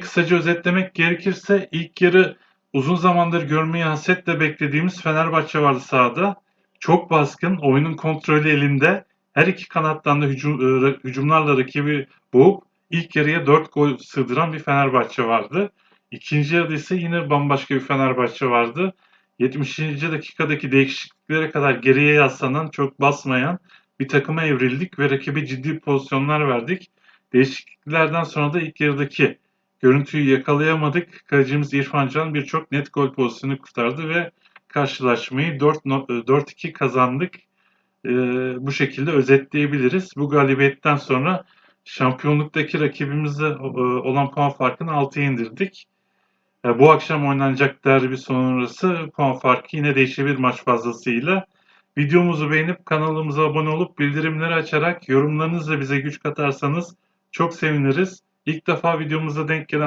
Kısaca özetlemek gerekirse ilk yarı uzun zamandır görmeyi hasetle beklediğimiz Fenerbahçe vardı sahada. Çok baskın, oyunun kontrolü elinde. Her iki kanattan da hücum, e, hücumlarla rakibi boğup ilk yarıya 4 gol sığdıran bir Fenerbahçe vardı. İkinci yarıda ise yine bambaşka bir Fenerbahçe vardı. 70. dakikadaki değişikliklere kadar geriye yaslanan, çok basmayan bir takıma evrildik ve rakibe ciddi pozisyonlar verdik. Değişikliklerden sonra da ilk yarıdaki görüntüyü yakalayamadık. Kalecimiz İrfan Can birçok net gol pozisyonu kurtardı ve karşılaşmayı 4 no- 4-2 kazandık. Ee, bu şekilde özetleyebiliriz. Bu galibiyetten sonra şampiyonluktaki rakibimizle e, olan puan farkını 6'ya indirdik. E, Bu akşam oynanacak derbi sonrası puan farkı yine değişebilir maç fazlasıyla. Videomuzu beğenip kanalımıza abone olup bildirimleri açarak yorumlarınızla bize güç katarsanız çok seviniriz. İlk defa videomuza denk gelen